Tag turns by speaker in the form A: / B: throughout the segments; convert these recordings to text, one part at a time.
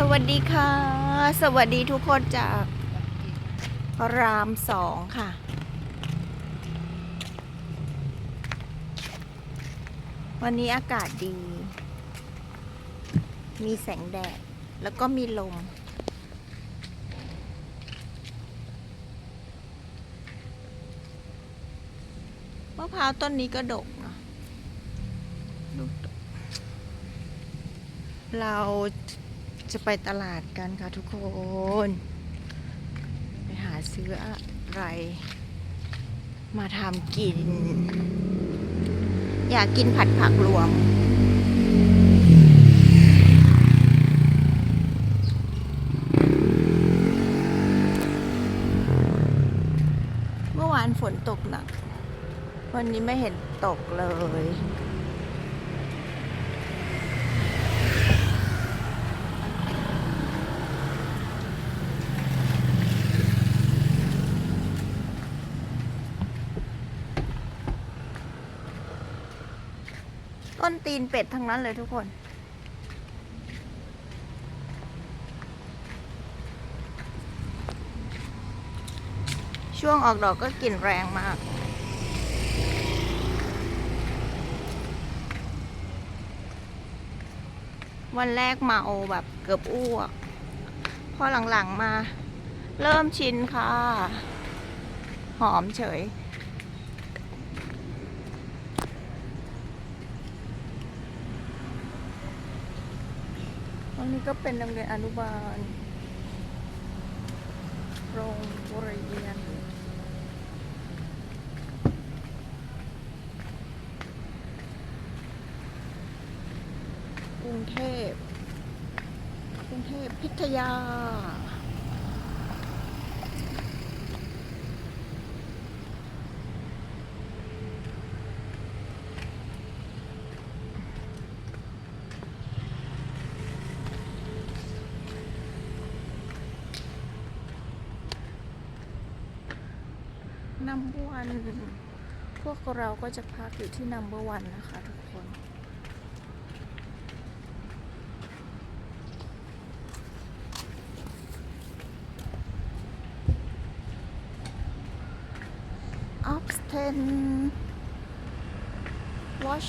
A: สวัสดีค่ะ สวัสดีทุกคนจากรามสองค่ะ วันนี้อากาศดี มีแสงแดด แล้วก็มีลม มะพร้าวต้นนี้ก็ดกนะลูดกเรา จะไปตลาดกันค่ะทุกคน ไปหาซื้ออะไร มาทำกิน อยากกินผัดผักรวม เมื่อวานฝนตกหนัก วันนี้ไม่เห็นตกเลย ต้นตีนเป็ดทั้งนั้นเลยทุกคน ช่วงออกดอกก็กลิ่นแรงมากวันแรกมาโอแบบเกือบอ้วก พอหลังๆมา เริ่มชินค่ะ หอมเฉย รงนี้ก็เป็นโรงเรียนอนุบาล โรงเรียนกรุงเทพกรุงเทพพิทยา นัมเบอร์วันพวกเราก็จะพักอยู่ที่นัมเบอร์วันนะคะทุกคนออฟเทนวอช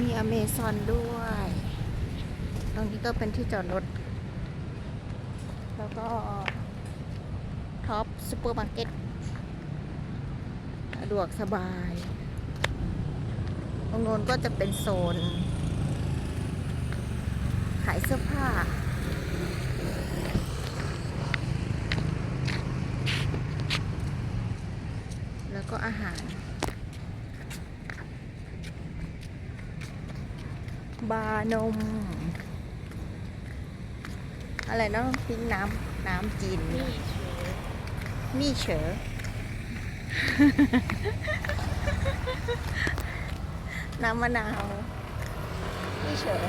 A: มีอเมซอนด้วย ตรงนี้ก็เป็นที่จอดรถ แล้วก็ท็อปซูเปอร์มาร์เก็ตสะดวกสบาย ตรงโน้นก็จะเป็นโซน ขายเสื้อผ้าแล้วก็อาหาร บาร์นม อะไรนะพิงน้ำน้ำจีนมี่เฉอน้ำมะนาวมี่เฉอ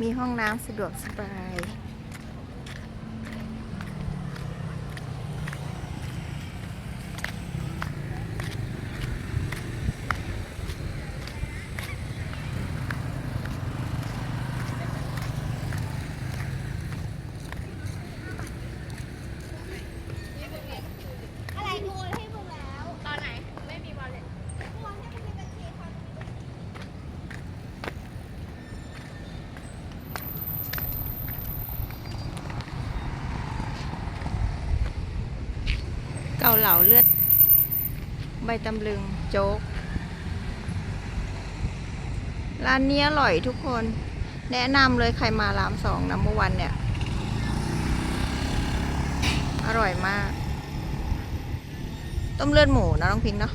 A: มีห้องน้ำสะดวกสบาย
B: อะไรกูโอนให้มึงแล้ว ตอนไหน ไม่มีวอลเล็ตกูโอนให้มึงในบัญชีทาง
A: เกาเหลาเลือด ใบตำลึงโจ๊ก ร้านนี้อร่อยทุกคน แนะนำเลยใครมารามสองนะเมื่อวันเนี่ย อร่อยมาก ต้มเลือดหมูนะน้องพิงค์เนาะ